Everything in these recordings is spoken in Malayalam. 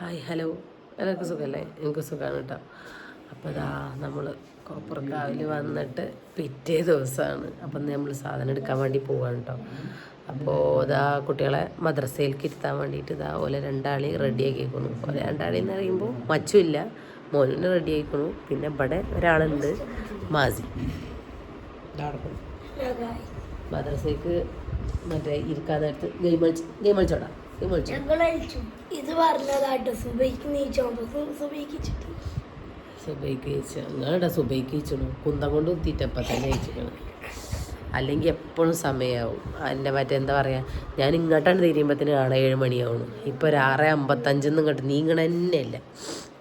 Hi hello. എല്ലാവർക്കും സുഖമല്ലേ? എനിക്ക് സുഖമാണ് കേട്ടോ. അപ്പോൾ ഇതാ നമ്മൾ കോപ്പർക്കാവിൽ വന്നിട്ട് പിറ്റേ ദിവസമാണ്. അപ്പം നമ്മൾ സാധനം എടുക്കാൻ വേണ്ടി പോവാണ് കേട്ടോ. അപ്പോൾ ഇതാ കുട്ടികളെ മദ്രസയിലേക്ക് ഇരുത്താൻ വേണ്ടിയിട്ട് ഇതാ ഓലെ രണ്ടാളി റെഡി ആക്കിക്കണു ഓലെ രണ്ടാളി എന്ന് പറയുമ്പോൾ മച്ചുമില്ല മോനിന് റെഡി ആയിക്കണു. പിന്നെ ഇവിടെ ഒരാളുണ്ട് മാസി. മദ്രസയ്ക്ക് മറ്റേ ഇരിക്കാൻ നേരത്ത് ഗെയിം കളിച്ച് ഗെയിം കളിച്ചോടാ. ഇത് പറഞ്ഞതാട്ടോ സുബൈക്ക് നീച്ചോണ്ട് സുബൈക്ക് ചുറ്റി സുബൈക്ക് നിങ്ങളുടെ സുബൈക്ക് കഴിച്ചു കുന്തം കൊണ്ട് കുത്തിയിട്ടപ്പം തന്നെ അല്ലെങ്കിൽ എപ്പോഴും സമയമാവും എന്റെ മറ്റേ എന്താ പറയുക ഞാൻ ഇങ്ങോട്ടാണ് തിരിയുമ്പോഴത്തേന് ആളെ ഏഴ് മണിയാവണം ഇപ്പോൾ ഒരു ആറ് അമ്പത്തഞ്ചെന്നും ഇങ്ങോട്ട് നീങ്ങണ തന്നെയല്ല.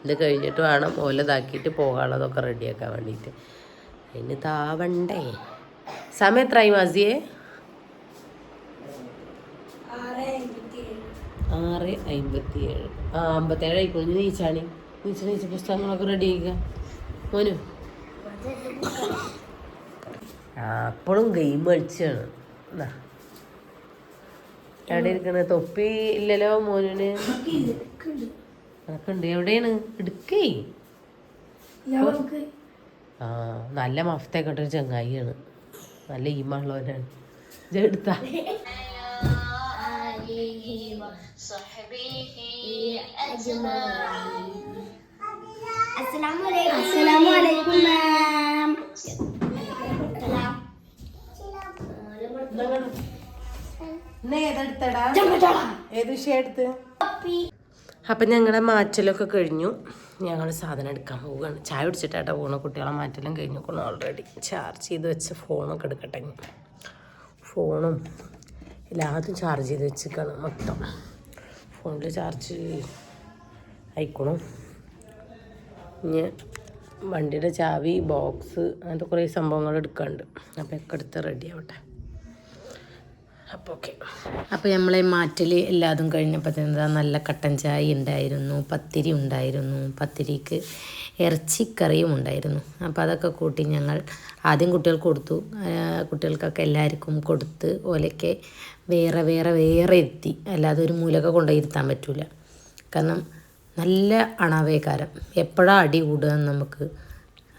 ഇത് കഴിഞ്ഞിട്ട് വേണം ഓലതാക്കിയിട്ട് പോകാനുള്ളതൊക്കെ റെഡിയാക്കാൻ വേണ്ടിയിട്ട്. അതിന് താവണ്ടേ? സമയം എത്രയായി മാസിയേ ആറ് അമ്പത്തി ഏഴ് ആറ് അമ്പത്തി ഏഴ് ആ അമ്പത്തേഴ് ആയിക്കോളൂ നീച്ചാണി. നീച്ച നീച്ച പുസ്തകങ്ങളൊക്കെ റെഡി ചെയ്യുക. മോനു. അപ്പോഴും ഗെയിം കളിച്ചാണ്. എന്നാ എവിടെ ഇരിക്കണ? തൊപ്പി ഇല്ലല്ലോ മോനുന് അതൊക്കെ എവിടെയാണ്? എടുക്കേ. ആ നല്ല മഫ്തൊക്കെ ഇട്ടൊരു ചങ്ങായിയാണ്. നല്ല ഈമുള്ളവനാണ് ഇത് എടുത്താ അസ്സലാമു അലൈക്കും മാം ഇന്ന് ഏതെടുത്തടാ ഏത് വിഷയം എടുത്ത് അപ്പം ഞങ്ങളുടെ മാറ്റലൊക്കെ കഴിഞ്ഞു. ഞങ്ങൾ സാധനം എടുക്കാൻ പോവുകയാണ്. ചായ കുടിച്ചിട്ടാട്ടോ പോണ. കുട്ടികളെ മാറ്റലും കഴിഞ്ഞു. ഓൾറെഡി ചാർജ് ചെയ്ത് വെച്ച് ഫോണൊക്കെ എടുക്കട്ടെ ഫോണും എല്ലാതും ചാർജ് ചെയ്ത് വെച്ചിരിക്കണം മൊത്തം. ഫോണിൽ ചാർജ് അയക്കണു ഇനി വണ്ടിയുടെ ചാവി ബോക്സ് അങ്ങനത്തെ കുറേ സംഭവങ്ങൾ എടുക്കാണ്ട്. അപ്പോൾ ഒക്കെ എടുത്ത് റെഡി ആവട്ടെ. അപ്പോൾ ഓക്കെ അപ്പോൾ നമ്മളെ മാറ്റൽ എല്ലാതും കഴിഞ്ഞപ്പോൾ നല്ല കട്ടൻ ചായ ഉണ്ടായിരുന്നു പത്തിരി ഉണ്ടായിരുന്നു പത്തിരിക്ക് ഇറച്ചിക്കറിയും ഉണ്ടായിരുന്നു. അപ്പോൾ അതൊക്കെ കൂട്ടി ഞങ്ങൾ ആദ്യം കുട്ടികൾക്ക് കൊടുത്തു. കുട്ടികൾക്കൊക്കെ എല്ലാവർക്കും കൊടുത്ത് ഓലയ്ക്ക് വേറെ വേറെ വേറെ എത്തി. അല്ലാതെ ഒരു മൂലൊക്കെ കൊണ്ടുപോയി ഇരുത്താൻ പറ്റില്ല കാരണം നല്ല അണവേകാരം എപ്പോഴാണ് അടി കൂടുക എന്ന് നമുക്ക്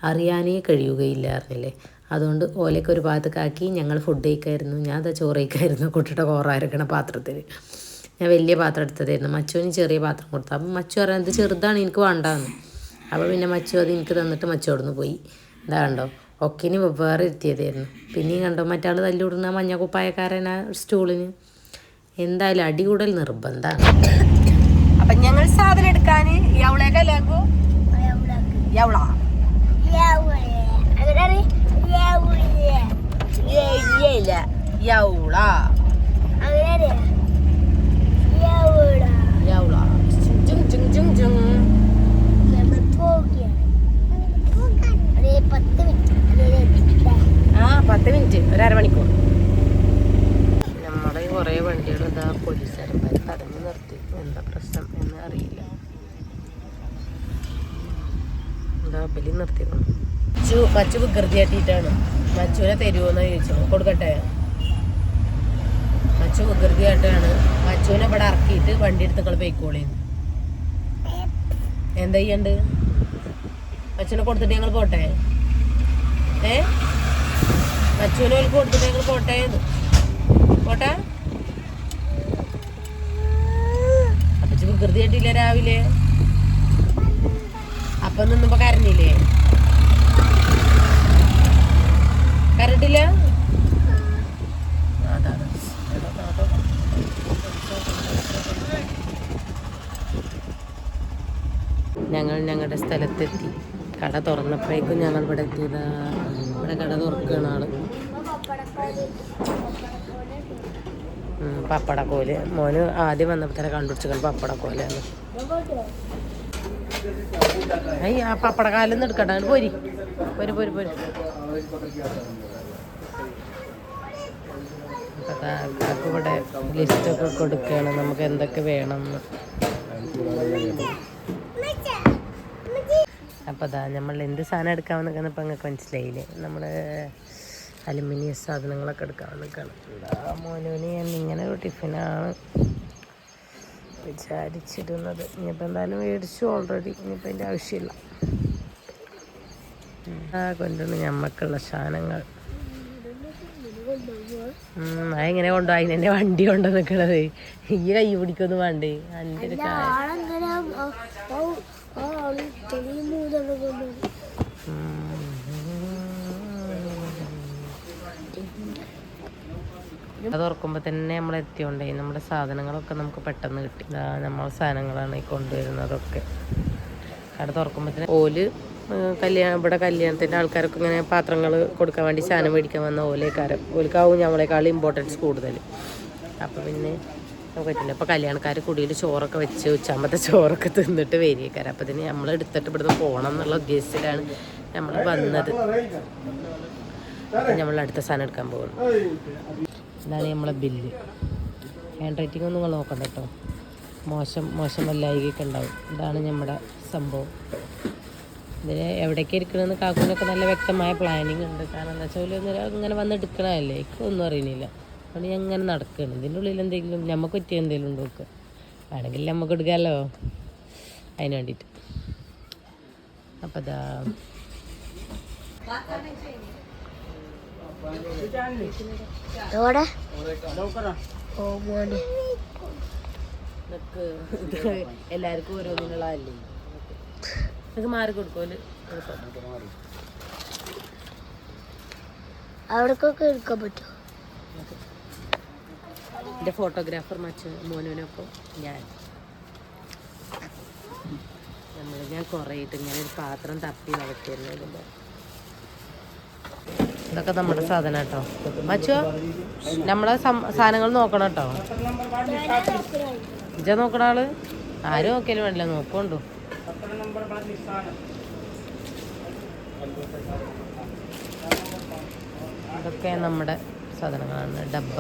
അറിയാനേ കഴിയുകയില്ല അറിഞ്ഞില്ലേ അതുകൊണ്ട് ഓലയ്ക്ക് ഒരു ഭാഗത്തേക്കാക്കി ഞങ്ങൾ ഫുഡ് കഴിക്കായിരുന്നു ഞാൻ അതാ ചോറ് കഴിക്കായിരുന്നു കുട്ടിയുടെ കോറായിരിക്കണ പാത്രത്തിൽ ഞാൻ വലിയ പാത്രം എടുത്തതായിരുന്നു. മച്ചുവിന് ചെറിയ പാത്രം കൊടുത്തു. അപ്പം മച്ചു പറയുന്നത് ചെറുതാണ് എനിക്ക് വേണ്ടാന്ന്. അപ്പോൾ പിന്നെ മച്ചു അത് എനിക്ക് തന്നിട്ട് മച്ചു അവിടെ നിന്ന് പോയി. ഇതാ കണ്ടോ? ഒക്കിന് വെവ്വേറെ ഇരുത്തിയതായിരുന്നു. പിന്നെയും കണ്ടോ മറ്റാൾ തല്ലിവിടുന്ന മഞ്ഞ കുപ്പായക്കാരനാ സ്റ്റൂളിന്. എന്തായാലും അടി കൂടൽ നിർബന്ധമാണ് അപ്പൊ ഞങ്ങൾ സാധനം എടുക്കാൻ പത്ത് യവള ഇല്ല യവള യവള ചും ചും ചും ചും പത്ത് മിനിറ്റ് ആ പത്ത് മിനിറ്റ് ഒരു അരമണിക്കൂർ. നമ്മുടെ കുറേ വണ്ടികൾ എന്താ പോലീസുകാരന്മാർ തടഞ്ഞു നിർത്തി. എന്താ പ്രശ്നം എന്ന് അറിയില്ല. എന്താ ബലി നിർത്തിയിട്ടുണ്ട് മച്ചു മച്ചു വികൃതിയാട്ടിയിട്ടാണ്. മച്ചുവിനെ തരുമോന്ന് ചോദിച്ചു. കൊടുക്കട്ടെ? മച്ചു വികൃതിയായിട്ടാണ് മച്ചുവിനെ ഇവിടെ ഇറക്കിയിട്ട് വണ്ടി എടുത്ത് നിങ്ങൾ പോയിക്കോളിന്ന് എന്താ ചെയ്യണ്ട്? മച്ചുവിനെ കൊടുത്തിട്ട് ഞങ്ങൾ പോട്ടെ? ഏ? മച്ചുവിനെ ഒരു കൊടുത്തിട്ട് ഞങ്ങൾ പോട്ടെ. പോട്ടെ? അപ്പച്ചി വികൃതി കേട്ടില്ല രാവിലെ? അപ്പൊ നിന്നപ്പോ കരഞ്ഞില്ലേ? കരണ്ടില്ല അതാണ്. ഞങ്ങൾ ഞങ്ങളുടെ സ്ഥലത്തെത്തി. കട തുറന്നപ്പോഴേക്കും ഞങ്ങൾ ഇവിടെ എത്തിയതാ. ഇവിടെ കട തുറക്കുകയാണ് ഉം, പപ്പടക്കോൽ. മോന് ആദ്യം വന്നപ്പോൾ തന്നെ കണ്ടുപിടിച്ചു പപ്പടക്കോലാണ് അയ്യ ആ പപ്പടക്കാലൊന്നും എടുക്കട്ടെ പോരി. പോരി പോരി പോരി. ഇവിടെ ലിസ്റ്റൊക്കെ കൊടുക്കുകയാണ് നമുക്ക് എന്തൊക്കെ വേണമെന്ന് അപ്പോൾ അതാ നമ്മൾ എന്ത് സാധനം എടുക്കാമെന്നൊക്കെ ഇപ്പം നിങ്ങൾക്ക് മനസ്സിലായില്ലേ? നമ്മൾ അലുമിനിയം സാധനങ്ങളൊക്കെ എടുക്കാൻ നിൽക്കണം മോനുവിന് ഞാൻ ഇങ്ങനെ ഒരു ടിഫിനാണ് വിചാരിച്ചിരുന്നത്. ഇനിയിപ്പോൾ എന്തായാലും മേടിച്ചു ഓൾറെഡി ഇനിയിപ്പോൾ അതിന്റെ ആവശ്യമില്ല. കൊണ്ടുവന്ന് ഞമ്മക്കുള്ള സാധനങ്ങൾ. അതെങ്ങനെ കൊണ്ടുപോയി. എന്റെ വണ്ടി കൊണ്ടു നിൽക്കണത് ഈ കൈ പിടിക്കൊന്നും വേണ്ടേ എന്റെ ഒരു കാ- ആളെങ്ങനെ ആൾ ചെറിയ മൂന്നെണ്ണം കൊണ്ടുവരും അത് തുറക്കുമ്പോൾ തന്നെ നമ്മൾ എത്തിയോണ്ടേ നമ്മുടെ സാധനങ്ങളൊക്കെ നമുക്ക് പെട്ടെന്ന് കിട്ടി. നമ്മളെ സാധനങ്ങളാണ് ഈ കൊണ്ടുവരുന്നതൊക്കെ. കട തുറക്കുമ്പോൾ തന്നെ ഓൽ കല്യാണം ഇവിടെ കല്യാണത്തിന്റെ ആൾക്കാരൊക്കെ ഇങ്ങനെ പാത്രങ്ങൾ കൊടുക്കാൻ വേണ്ടി സാധനം മേടിക്കാൻ വന്ന ഓലേക്കാരം. ഓൽക്കാവും നമ്മളെക്കാളും ഇമ്പോർട്ടൻസ് കൂടുതൽ. അപ്പോൾ പിന്നെ പറ്റില്ല. അപ്പോൾ കല്യാണക്കാർ കുടിയിൽ ചോറൊക്കെ വെച്ച് ഉച്ചാമ്പത്തെ ചോറൊക്കെ തിന്നിട്ട് വരികക്കാരം. അപ്പോൾ ഇതിന് നമ്മൾ എടുത്തിട്ട് ഇവിടുന്ന് പോകണം എന്നുള്ള ഉദ്ദേശത്തിലാണ് നമ്മൾ വന്നത്. നമ്മൾ അടുത്ത സാധനം എടുക്കാൻ പോകുന്നു. ഇതാണ് നമ്മളെ ബില്ല് ഹാൻഡ് റൈറ്റിംഗ് ഒന്നും നിങ്ങൾ നോക്കണ്ട കേട്ടോ മോശം മോശം വല്ലായികയൊക്കെ ഉണ്ടാവും. ഇതാണ് നമ്മുടെ സംഭവം. ഇതിന് എവിടേക്ക് ഇരിക്കണമെന്ന് കാക്കൂനൊക്കെ നല്ല വ്യക്തമായ പ്ലാനിങ് ഉണ്ട്. കാരണം എന്താ വെച്ചാൽ ഒന്നും ഇങ്ങനെ വന്ന് എടുക്കണമല്ലേ എനിക്കൊന്നും അറിയണില്ല. അതുകൊണ്ട് ഞാൻ ഇങ്ങനെ നടക്കുകയാണ് ഇതിന്റെ ഉള്ളിൽ എന്തെങ്കിലും നമുക്ക് പറ്റിയ എന്തെങ്കിലും ഉണ്ടോ നോക്കുക വേണമെങ്കിൽ നമുക്ക് എടുക്കാമല്ലോ അതിന് വേണ്ടിയിട്ട്. അപ്പം അതാ മോനെ. നിനക്ക് എല്ലാവർക്കും ഓരോന്നിനുള്ളതല്ലേ? നിനക്ക് മാറി കൊടുക്കുമല്ലോ അവിടേക്കൊക്കെ എടുക്കാൻ പറ്റുമോ? എന്റെ ഫോട്ടോഗ്രാഫർ മച്ച മോനുവിനൊപ്പം ഞാൻ. നമ്മൾ ഞാൻ കുറേ ഇങ്ങനെ ഒരു പാത്രം തപ്പി നടത്തിയിരുന്നു ഇതിന്റെ. ഇതൊക്കെ നമ്മുടെ സാധനം കേട്ടോ. മച്ചോ നമ്മളെ സാധനങ്ങൾ നോക്കണം കേട്ടോ. ഇജ നോക്കണ ആൾ? ആരും നോക്കിയാലും വേണ്ടില്ല നോക്കണ്ടു ഇതൊക്കെ നമ്മുടെ സാധനങ്ങളാണ് ഡബ്ബ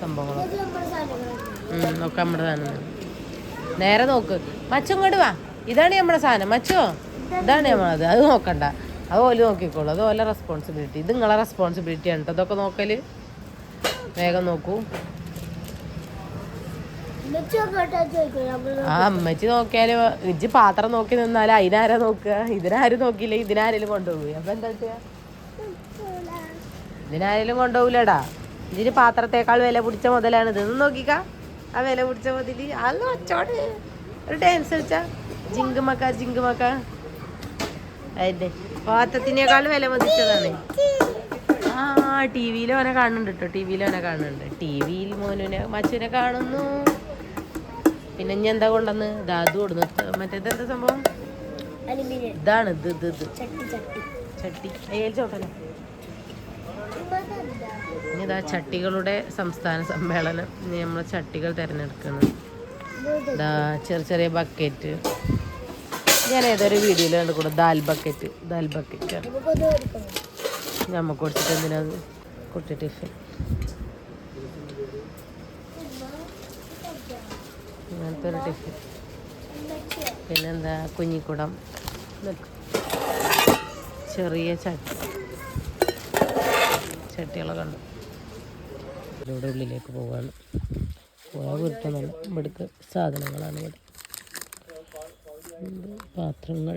സംഭവങ്ങളൊക്കെ. ഉം, ഒക്കെ നമ്മുടെ സാധനം നേരെ നോക്ക്. മച്ചും ഇങ്ങോട്ട് വാ. ഇതാണ് നമ്മുടെ സാധനം. മച്ചോ ഇതാണ് നമ്മളത്. അത് നോക്കണ്ട. അത് ഓൽ നോക്കിക്കോളൂ. അത് റെസ്പോൺസിബിലിറ്റി ഇത് നിങ്ങളെ റെസ്പോൺസിബിലിറ്റി ആണ് അതൊക്കെ നോക്കൽ വേഗം നോക്കൂ. ആ അമ്മച്ചി നോക്കിയാൽ ഇജ്ജ് പാത്രം നോക്കി നിന്നാൽ അതിനാരാ നോക്കുക? ഇതിനാരും നോക്കിയില്ല? ഇതിനാരെങ്കിലും കൊണ്ടുപോയി അപ്പൊ എന്താ ഇതിനാരെങ്കിലും കൊണ്ടുപോകില്ലടാ ഇതിന് പാത്രത്തേക്കാൾ വില പിടിച്ച മുതലാണ് ഇത്. നോക്കിക്ക. ആ വില പിടിച്ച മുതൽ അത് വെച്ചോട് ഒരു ഡാൻസ് വെച്ചാ ജിങ്കുമക്ക ജിങ്കുമക്ക. അതിന്റെ പാത്രത്തിനേക്കാൾ വില മതിച്ചതാണ് ആ ടി വിയിൽ അവനെ കാണുന്നുണ്ട് കേട്ടോ ടി വിയിൽ അവനെ കാണുന്നുണ്ട്. ടി വിയിൽ മോനുവിനെ മച്ചുവിനെ കാണുന്നു. പിന്നെ ഇനി എന്താ കൊണ്ടുവന്ന്? ദാദു അത് കൊടുന്നു. മറ്റേത് എന്താ സംഭവം? ഇതാണ് ഇത് ഇത് ഇത്. ചട്ടി അയ്യൽ ചോട്ടല്ലേ ഇതാ ചട്ടികളുടെ സംസ്ഥാന സമ്മേളനം. നമ്മൾ ചട്ടികൾ തിരഞ്ഞെടുക്കണം. ഇതാ ചെറിയ ചെറിയ ബക്കറ്റ്. ഞാൻ ഏതൊരു വീഡിയോയിൽ കണ്ടു കൂടെ ദാൽ ബക്കറ്റ്. ദാൽ ബക്കറ്റ് നമുക്ക് കൊടുത്തിട്ട് എന്തിനാ കുട്ടി ടിഫിൻ. അങ്ങനത്തെ ഒരു ടിഫിൻ. പിന്നെന്താ? കുഞ്ഞിക്കുടം. ചെറിയ ചട്ടി. ചട്ടികളൊക്കെ ഉണ്ട് ഇതിലൂടെ ഉള്ളിലേക്ക് പോവാണ്. പോയാൽ വീട്ടിൽ ഇവിടുത്തെ സാധനങ്ങളാണ് ഇവിടെ. പാത്രങ്ങൾ.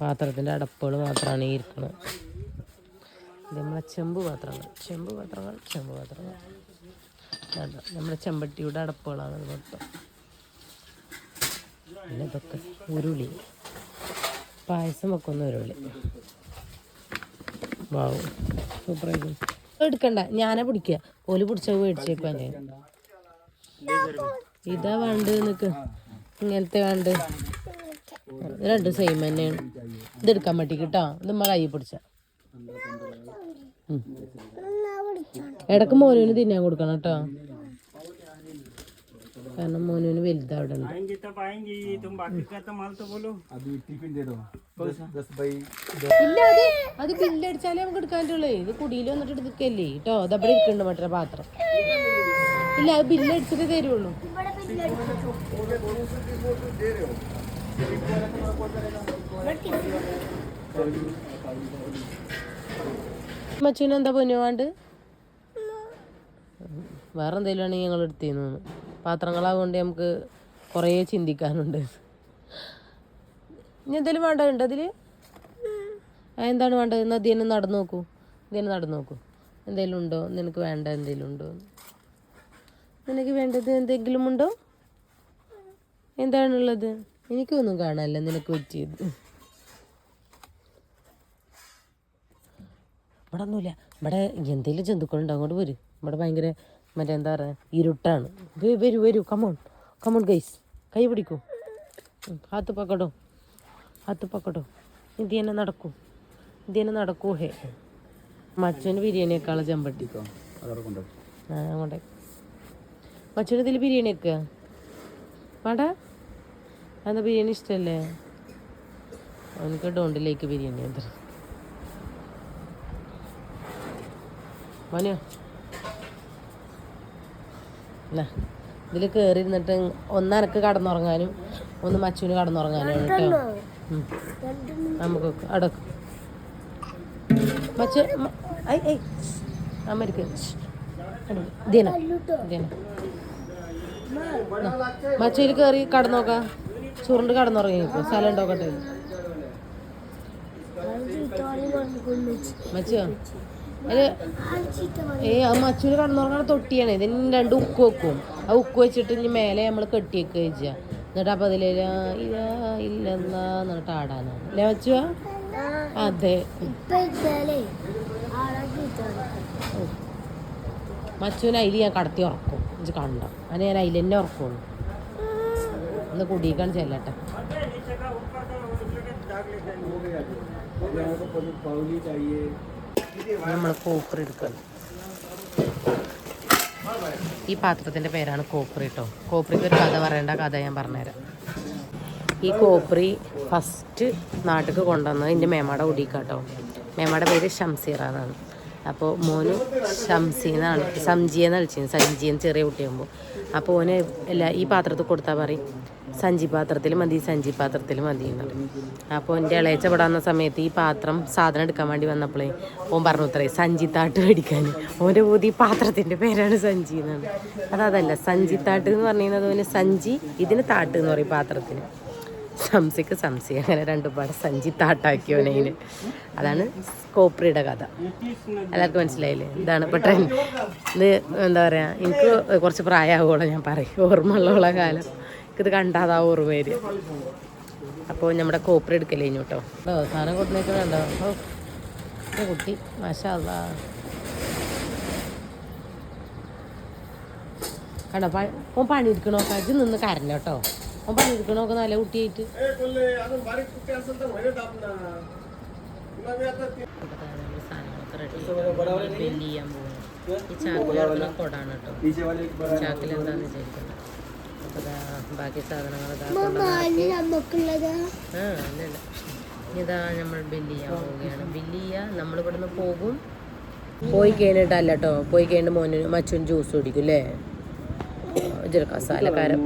പാത്രത്തിന്റെ അടപ്പുകൾ മാത്രമാണ് ഈ ഇരിക്കുന്നത് ഇത് നമ്മളെ ചെമ്പ് പാത്രങ്ങൾ. ചെമ്പ് പാത്രങ്ങൾ ചെമ്പ് പാത്രങ്ങൾ. നമ്മുടെ ചെമ്പട്ടിയുടെ അടപ്പുകളാണ് മൊത്തം. പിന്നെ ഇതൊക്കെ ഉരുളി. പായസം വെക്കുന്ന ഉരുളി. വാവും സൂപ്പറായിരിക്കും എടുക്കണ്ട ഞാനാ പിടിക്കുക. ഓൽ പിടിച്ച മേടിച്ചേക്കാൻ ഇതാ വേണ്ടത് നിക്ക് ഇങ്ങനത്തെ കണ്ട്. രണ്ടും സെയിം തന്നെയാണ്. ഇതെടുക്കാൻ വേണ്ടി കിട്ടാ ഇത് കൈ പിടിച്ച. ഇടയ്ക്ക് മോനുവിന് തിന്നാൻ കൊടുക്കണം കേട്ടോ കാരണം മോനുവിന് വലുതവിടെ അത് ബില്ലടിച്ചാലേ നമുക്ക് എടുക്കാൻ പറ്റുള്ളൂ ഇത് കുടിയിൽ വന്നിട്ട് എടുക്കല്ലേ കേട്ടോ അതവിടെ ഇരിക്കുന്നുണ്ട് മറ്റേ പാത്രം. ഇല്ല അത് ബില്ലടിച്ചിട്ട് തരുള്ളൂ. മച്ചുവിന് എന്താ പൊന്നു വേണ്ട വേറെ എന്തെങ്കിലും ഞങ്ങൾ എടുത്തിരുന്നു പാത്രങ്ങളാകൊണ്ട് നമുക്ക് കുറേ ചിന്തിക്കാനുണ്ട്. ഇനി എന്തെങ്കിലും വേണ്ടതുണ്ട് അതിൽ എന്താണ് വേണ്ടത്? എന്നാൽ ഇതിനെ നടന്നു നോക്കൂ. ഇതിനെ നടന്നു നോക്കൂ. എന്തെങ്കിലും ഉണ്ടോ? നിനക്ക് വേണ്ട എന്തെങ്കിലും ഉണ്ടോ? നിനക്ക് വേണ്ടത് എന്തെങ്കിലും ഉണ്ടോ? എന്താണുള്ളത്? എനിക്കൊന്നും കാണാനല്ല. നിനക്ക് പറ്റിയത്? ഇവിടെ ഒന്നുമില്ല ഇവിടെ എന്തെങ്കിലും ജന്തുക്കളുണ്ട്? അങ്ങോട്ട് വരും. ഇവിടെ ഭയങ്കര മറ്റേ എന്താ പറയുക ഇരുട്ടാണ്. വരൂ വരൂ കമോൺ കമോൺ ഗൈസ് കൈ പിടിക്കൂ. ഹാത്ത് പക്കടോ. ഹാത്ത് പക്കടോ. ഇത് തന്നെ നടക്കൂ. ഇത് തന്നെ നടക്കൂ ഹേ. മച്ചന് ബിരിയാണിയേക്കാളെ ചെമ്പട്ടിക്കോ ആ അങ്ങോട്ടെ. മച്ചന് ഇതിൽ ബിരിയാണി വെക്കുക വേണ്ട എന്താ ബിരിയാണി ഇഷ്ടമല്ലേ അവനക്ക് ഡോണ്ടിലേക്ക് ബിരിയാണി എന്താ മോനെയോ ഇതിൽ കയറി ഇരുന്നിട്ട് ഒന്നനക്ക് കടന്നുറങ്ങാനും ഒന്ന് മച്ചുവിന് കടന്നുറങ്ങാനും കേട്ടോ. നമുക്ക് അടക്കും മച്ച ഐ ഐ. അമ്മരിക്ക് ദിന ദിന മച്ചയിൽ കയറി കടന്നോക്കാം. ചുരുണ്ട് കടന്നുറങ്ങിക്കോ സ്ഥലം ഉണ്ടോക്കട്ടെ ഏ അത് മച്ചൂര് കടന്നുറങ്ങണ തൊട്ടിയാണ്. ഇതിന് രണ്ട് ഉക്ക് വെക്കും. ആ ഉക്ക് വെച്ചിട്ട് ഇനി മേലെ നമ്മൾ കെട്ടിയൊക്കെ വെച്ചാ എന്നിട്ട് അപ്പൊ അതിലെ ഇല്ലെന്നിട്ട് ഇല്ലെന്നാ എന്നിട്ട് ആടാനാണ് അല്ലേ മച്ചുവാ അതെ. മച്ചുവിനെ അതിൽ ഞാൻ കടത്തി ഉറക്കും. ഇത് കണ്ട? അങ്ങനെ ഞാൻ അതിൽ തന്നെ ഉറക്കുള്ളൂ. ഒന്ന് കുടിക്കാൻ ചെല്ലട്ടെ. നമ്മൾ കോപ്പർ എടുക്കണം. ഈ പാത്രത്തിന്റെ പേരാണ് കോപ്പറി കേട്ടോ. കോപ്പറിക്ക് ഒരു കഥ പറയേണ്ട കഥ ഞാൻ പറഞ്ഞുതരാം. ഈ കോപ്പറി ഫസ്റ്റ് നാട്ടിൽ കൊണ്ടുവന്നത് എന്റെ മേമാടെ കുടിക്കാട്ടോ മേമാടെ പേര് ഷംസീറ എന്നാണ് അപ്പോൾ മോന് ഷംസി എന്നാണ് സംജി എന്ന് വിളിച്ചത് സഞ്ജി എന്ന് ചെറിയ കുട്ടിയാകുമ്പോൾ അപ്പോൾ ഓന് എല്ലാ ഈ പാത്രത്തിൽ കൊടുത്താൽ പറയും സഞ്ചി പാത്രത്തിൽ മതി സഞ്ചി പാത്രത്തിൽ മതി എന്ന് പറയും അപ്പോൾ എന്റെ ഇളയച്ച പെടാവുന്ന സമയത്ത് ഈ പാത്രം സാധനം എടുക്കാൻ വേണ്ടി വന്നപ്പോഴേ ഓൻ പറഞ്ഞു അത്രേ സഞ്ചിത്താട്ട് മേടിക്കാൻ ഓന്റെ പൂതി പാത്രത്തിന്റെ പേരാണ് സഞ്ചി എന്നാണ്. അതതല്ല സഞ്ചിത്താട്ട് എന്ന് പറയുന്നത് ഓന് സഞ്ചി ഇതിന് താട്ട് എന്ന് പറയും പാത്രത്തിന്. സംസിക്ക് സംസി. അങ്ങനെ രണ്ടു പാട് സഞ്ചി താട്ടാക്കി ഓനതിന് അതാണ് കോപ്രിയുടെ കഥ. എല്ലാവർക്കും മനസ്സിലായില്ലേ? ഇതാണ് ഇപ്പോൾ ട്രെൻഡ് ഇത് എന്താ പറയുക എനിക്ക് കുറച്ച് പ്രായമാകുമല്ലോ ഞാൻ പറയും. ഓർമ്മയുള്ള കാലം. എനിക്കിത് കണ്ടാതാ ഓർമ്മ വരിക. അപ്പോൾ നമ്മുടെ കോപ്രി കഴിഞ്ഞു കേട്ടോ? സാധനം കൊടുത്തേക്കുന്നുണ്ടോ കുട്ടി. മാഷാ കണ്ടോ പണി പണിയെടുക്കണോ? കജ് നിന്ന് കരഞ്ഞോ അവൻ പണിയെടുക്കണമൊക്കെ നല്ല കുട്ടിയായിട്ട്. ഈ കൊടാണ് ബാക്കി ആ നമ്മൾ നമ്മൾ പോകും പോയി കഴിഞ്ഞിട്ടല്ല കേട്ടോ പോയി കഴിഞ്ഞിട്ട് മോനും മച്ചും ജ്യൂസ് കുടിക്കും അല്ലേ ജീരക്കാസാലക്കാരൻ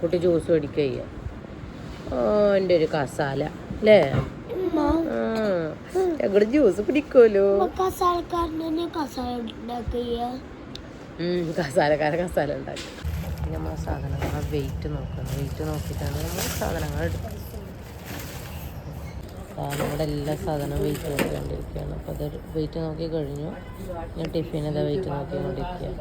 കുട്ടി ജ്യൂസ് മേടിക്കുക ചെയ്യുക ഓ എന്റെ ഒരു കസാല അല്ലേ? ഞങ്ങളുടെ ജ്യൂസ് പിടിക്കുമല്ലോ കസാലക്കാരൻ കസാല ഉണ്ടാക്കി. നമ്മൾ സാധനങ്ങൾ വെയിറ്റ് നോക്കണം. വെയിറ്റ് നോക്കിയിട്ടാണ് നമ്മൾ സാധനങ്ങൾ എടുക്കുന്നത്. നമ്മുടെ എല്ലാ സാധനവും വെയിറ്റ് നോക്കിക്കൊണ്ടിരിക്കുകയാണ്. അപ്പോൾ അത് വെയിറ്റ് നോക്കി കഴിഞ്ഞു. ഞാൻ ടിഫിനത് വെയിറ്റ് നോക്കിക്കൊണ്ടിരിക്കുകയാണ്.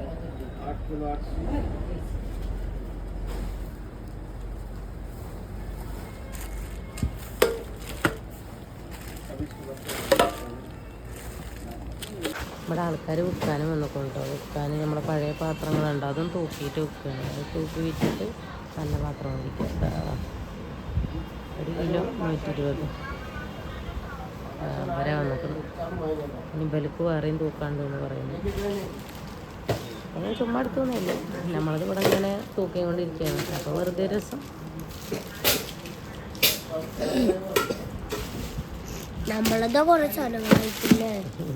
ഇവിടെ ആൾക്കാർ വിൽക്കാനും വന്നിട്ടുണ്ടോ. വിൽക്കാൻ നമ്മുടെ പഴയ പാത്രങ്ങളുണ്ട്. അതും തൂക്കിയിട്ട് വിൽക്കുകയാണ്. അത് തൂക്കി വിറ്റിട്ട് നല്ല പാത്രം വിൽക്കുക. ഒരു കിലോ നൂറ്റി ഇരുപത് വരെ വന്നിട്ടുണ്ട്. ഇനി ബലുക്ക് വേറെയും തൂക്കാണ്ട് എന്ന് പറയുന്നു. അങ്ങനെ ചുമ്മാ എടുത്തൊന്നുമില്ല. നമ്മളത് ഇവിടെ ഇങ്ങനെ തൂക്കിക്കൊണ്ടിരിക്കുകയാണ്. അപ്പോൾ വെറുതെ രസം. നമ്മളതാ കുറെ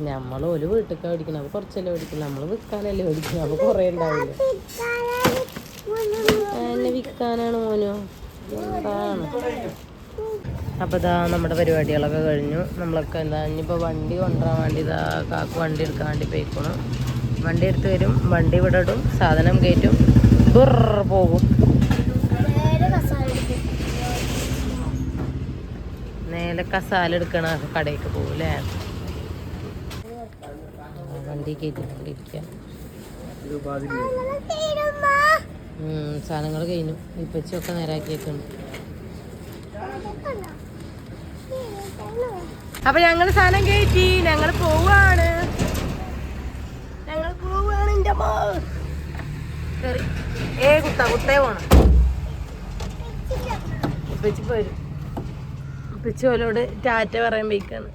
നമ്മൾ ഒരു വീട്ടിലേക്ക് മേടിക്കണം അപ്പോൾ കുറച്ചല്ലേ മേടിക്കണം നമ്മൾ വിൽക്കാനല്ലേ മേടിക്കണം അപ്പോൾ കുറേ ഉണ്ടാവില്ല? എന്നെ വിൽക്കാനാണ് മോനോ. എന്താണ് അപ്പോൾ ഇതാ നമ്മുടെ പരിപാടികളൊക്കെ കഴിഞ്ഞു. നമ്മളൊക്കെ എന്താ ഇനിയിപ്പോൾ വണ്ടി കൊണ്ടുവരാൻ വേണ്ടി ഇതാ കാക്ക് വണ്ടി എടുക്കാൻ വേണ്ടി പോയിക്കണം. വണ്ടി എടുത്ത് വരും. വണ്ടി ഇവിടെ ഇടും. സാധനം കയറ്റും. ബിർ പോകും നേരെ കസാല എടുക്കും നേരെ കസാല എടുക്കണ കടയ്ക്ക് പോകും അല്ലേ? വണ്ടി കയറ്റിക്കൊണ്ടിരിക്കുക സാധനങ്ങൾ കഴിഞ്ഞു. ഇപ്പച്ചൊക്കെ നേരാക്കിയേക്കുന്നു. അപ്പൊ ഞങ്ങൾ സാധനം കയറ്റി. ഞങ്ങൾ പോവാണ്. ഞങ്ങൾ പോവാണ് എന്റെ. ഏ കുത്ത കുത്തേ പോണം. ഇപ്പച്ചി പോരും. ഇപ്പച്ചി ഓലോട് ടാറ്റ പറയാൻ പോയിക്കാണ്.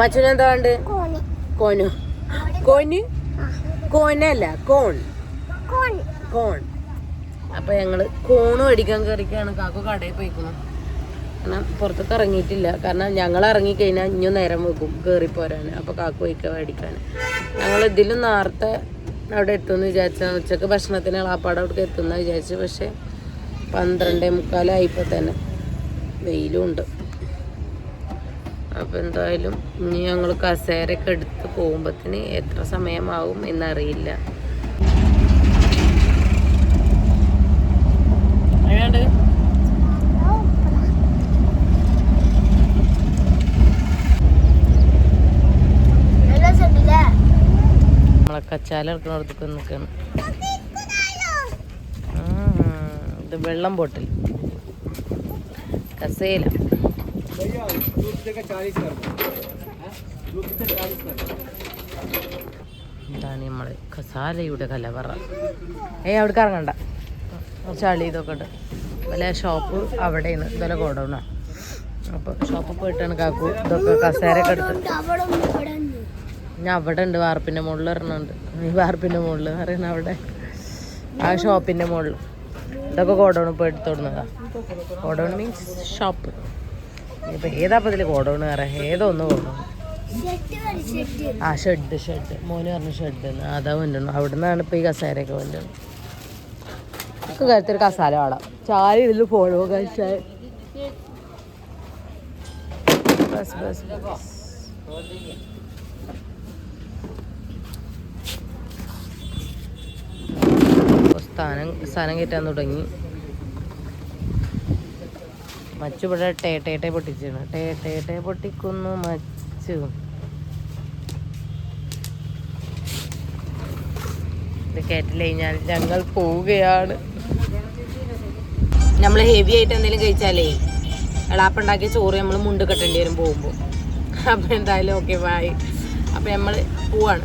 മച്ചനെന്താ ഉണ്ട് കോനു. കോന്? കോനല്ല കോൺ. കോൺ. അപ്പൊ ഞങ്ങൾ കോണ് മേടിക്കാൻ കയറിക്കാണ് കാക്കു കടയിൽ പോയിക്കണം കാരണം പുറത്തൊക്കെ ഇറങ്ങിയിട്ടില്ല. കാരണം ഞങ്ങൾ ഇറങ്ങിക്കഴിഞ്ഞാൽ ഇനിയും നേരം വെക്കും കയറി പോരാൻ അപ്പൊ കാക്കു പോയിക്ക മേടിക്കാൻ. ഞങ്ങൾ ഇതിലും നേരത്തെ അവിടെ എത്തുമെന്ന് വിചാരിച്ചാൽ ഉച്ചയ്ക്ക് ഭക്ഷണത്തിന് ആപ്പാടെ അവിടേക്ക് എത്തുന്ന വിചാരിച്ചു. പക്ഷെ പന്ത്രണ്ടേ മുക്കാലായിപ്പോ തന്നെ വെയിലും ഉണ്ട്. അപ്പൊ എന്തായാലും ഇനി ഞങ്ങൾ കസേരയൊക്കെ എടുത്ത് പോകുമ്പത്തിന് എത്ര സമയമാവും എന്നറിയില്ല. സെറ്റില്ലേ നമ്മളെ കച്ചാല എടുക്കുന്നിടത്തേക്ക് നിൽക്കണം ഇത് വെള്ളം ബോട്ടിൽ. കസേല भैया दूध जगह चालीस कर दो हाँ? दूध से चालीस कर दो ഇതാണ് നമ്മളെ കസാലയുടെ കലവറ ഏയ് അവിടേക്ക് ഇറങ്ങണ്ട ചളി ഇതൊക്കെ ഉണ്ട് വല്ല ഷോപ്പ് അവിടെയാണ് ഇതുപോലെ ഗോഡൗണാ അപ്പോൾ ഷോപ്പിൽ പോയിട്ടാണ് കാക്കു ഇതൊക്കെ കസേരയൊക്കെ എടുത്ത് അവിടെ ഒന്ന് ഇവിടെ ഉണ്ട് ഞാൻ അവിടെ ഉണ്ട് വാർപ്പിൻ്റെ മുകളിൽ ഒരെണ്ണമുണ്ട് ഈ വാർപ്പിൻ്റെ മുകളിൽ അറിയണ അവിടെ ആ ഷോപ്പിൻ്റെ മുകളിൽ ഇതൊക്കെ ഗോഡൗണിൽ പോയി എടുത്തോടുന്നതാ ഗോഡൗൺ മീൻസ് ഷോപ്പ് ഇപ്പം ഏതാ അപ്പം ഇതിൽ ഗോഡൗൺ പറയാം? ഏതോ ഒന്ന് ഷെഡ് ആ ഷെഡ് ഷെഡ് മോന് പറഞ്ഞു ഷെഡ് അതാ കൊണ്ടുവന്നു അവിടെ നിന്നാണ് ഇപ്പോൾ ഈ കസേരയൊക്കെ കൊണ്ടുവന്നു ഒക്കെ കാര്യത്തിൽ കസാല വേണം. ചായ ഇതിൽ പോണോ കഴിച്ചാൽ സ്ഥാനം സ്ഥാനം കയറ്റാൻ തുടങ്ങി. മച്ചു ഇവിടെ ടേട്ടേട്ടെ പൊട്ടിച്ചാണ് ടേട്ടേട്ടെ പൊട്ടിക്കുന്നു മച്ചു. ഇത് കഴിഞ്ഞാൽ ഞങ്ങൾ പോവുകയാണ്. നമ്മൾ ഹെവി ആയിട്ട് എന്തെങ്കിലും കഴിച്ചാലേ എളാപ്പുണ്ടാക്കിയ ചോറ് നമ്മൾ മുണ്ട് കെട്ടേണ്ടി വരും പോകുമ്പോൾ അപ്പം എന്തായാലും ഓക്കെ ബായ് അപ്പം നമ്മൾ പോവാണ്.